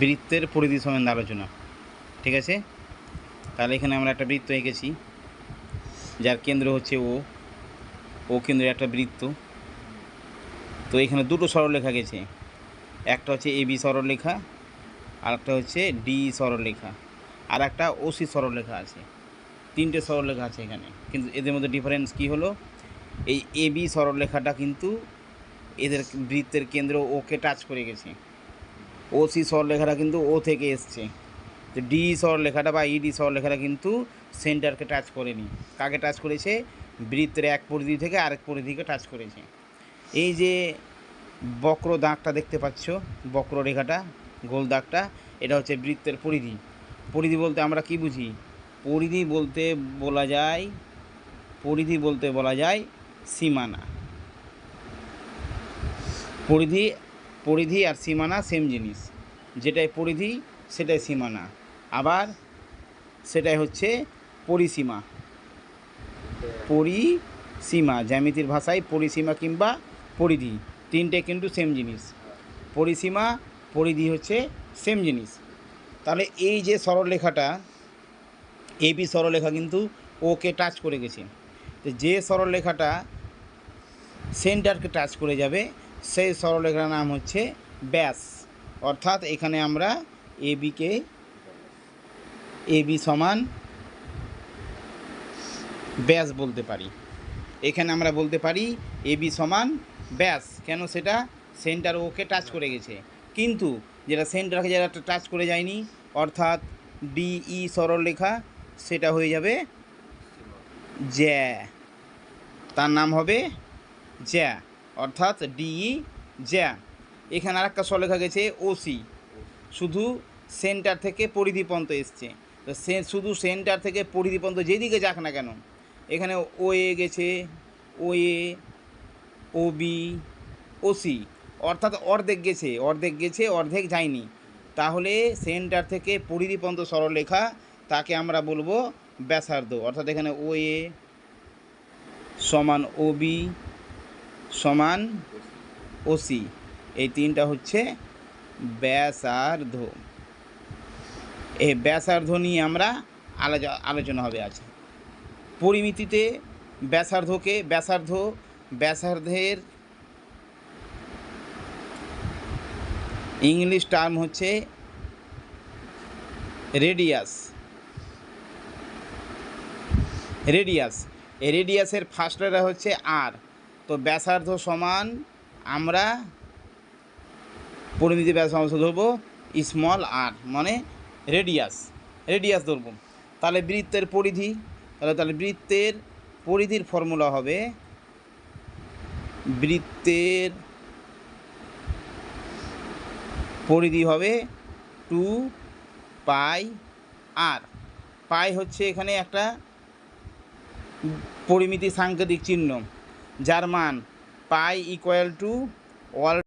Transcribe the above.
বৃত্তের পরিধি সম্বন্ধে আলোচনা, ঠিক আছে? তাহলে এখানে আমরা একটা বৃত্ত এঁকেছি, যার কেন্দ্র হচ্ছে ও ও কেন্দ্রের একটা বৃত্ত। তো এখানে দুটো সরলরেখা গেছে, একটা হচ্ছে এবি সরলরেখা আর একটা হচ্ছে ডি সরলরেখা, আর একটা ওসি সরলরেখা আছে। তিনটে সরলরেখা আছে এখানে, কিন্তু এদের মধ্যে ডিফারেন্স কী হলো? এই এ বি সরলরেখাটা কিন্তু এদের বৃত্তের কেন্দ্র ওকে টাচ করে গেছে। ওসি লেখাটা কিন্তু ও থেকে এসছে। তো ডি স্বর লেখাটা বা ইডি স্বর লেখাটা কিন্তু সেন্টারকে টাচ করেনি। কাকে টাচ করেছে? বৃত্তের এক পরিধি থেকে আরেক পরিধিকে টাচ করেছে। এই যে বক্র দাগটা দেখতে পাচ্ছ, বক্র রেখাটা, গোল দাগটা, এটা হচ্ছে বৃত্তের পরিধি। পরিধি বলতে আমরা কি বুঝি? পরিধি বলতে বলা যায়, পরিধি বলতে বলা যায় সীমানা। পরিধি পরিধি আর সীমানা সেম জিনিস। যেটাই পরিধি, সেটাই সীমানা। আবার সেটাই হচ্ছে পরিসীমা। পরিসীমা, জ্যামিতির ভাষায় পরিসীমা কিংবা পরিধি। তিনটে কিন্তু সেম জিনিস। পরিসীমা, পরিধি হচ্ছে সেম জিনিস। তাহলে এই যে সরলরেখাটা এবি সরলরেখা কিন্তু ওকে টাচ করে গেছে। তো যে সরলরেখাটা সেন্টারকে টাচ করে যাবে সেই সরলরেখার নাম হচ্ছে ব্যাস। অর্থাৎ এখানে আমরা এ বিকে এ বি সমান ব্যাস বলতে পারি। এখানে আমরা বলতে পারি এ বি সমান ব্যাস। কেন সেটা? সেন্টার ওকে টাচ করে গেছে। কিন্তু যেটা সেন্টারকে যেটা টাচ করে যায়নি, অর্থাৎ ডিই সরলরেখা, সেটা হয়ে যাবে জ্যা। তার নাম হবে জ্যা। অর্থাৎ ডিই জ্যা এখানে আরেকটা সরলরেখা গেছে ওসি। শুধু সেন্টার থেকে পরিধি পর্যন্ত এসছে। তো সে শুধু সেন্টার থেকে পরিধি পর্যন্ত যেদিকে যাক না কেন, এখানে ও এ গেছে ও এ ও বি ও সি অর্থাৎ অর্ধেক গেছে অর্ধেক গেছে, অর্ধেক যায়নি। তাহলে সেন্টার থেকে পরিধি পর্যন্ত সরলরেখা তাকে আমরা বলব ব্যাসার্ধ। অর্থাৎ এখানে ও এ সমান ও বি সমান ওসি। এই তিনটা হচ্ছে ব্যাসার্ধ। এই ব্যাসার্ধ নিয়ে আমরা আলোচ- আলোচনা হবে আজ পরিমিতিতে ব্যাসার্ধকে ব্যাসার্ধ, ব্যাসার্ধের ইংলিশ টার্ম হচ্ছে রেডিয়াস। রেডিয়াস। রেডিয়াসের ফার্স্ট লেটার হচ্ছে আর। তো ব্যাসার্ধ সমান আমরা পরিমিতি ব্যাসার্ধ ধরবো স্মল আর মানে রেডিয়াস রেডিয়াস ধরবো। তাহলে বৃত্তের পরিধি, তাহলে তাহলে বৃত্তের পরিধির ফর্মুলা হবে বৃত্তের পরিধি হবে টু পাই আর পাই হচ্ছে এখানে একটা পরিমিতি সাংকেতিক চিহ্ন। যার মান পাই ইকুয়াল টু ওয়াল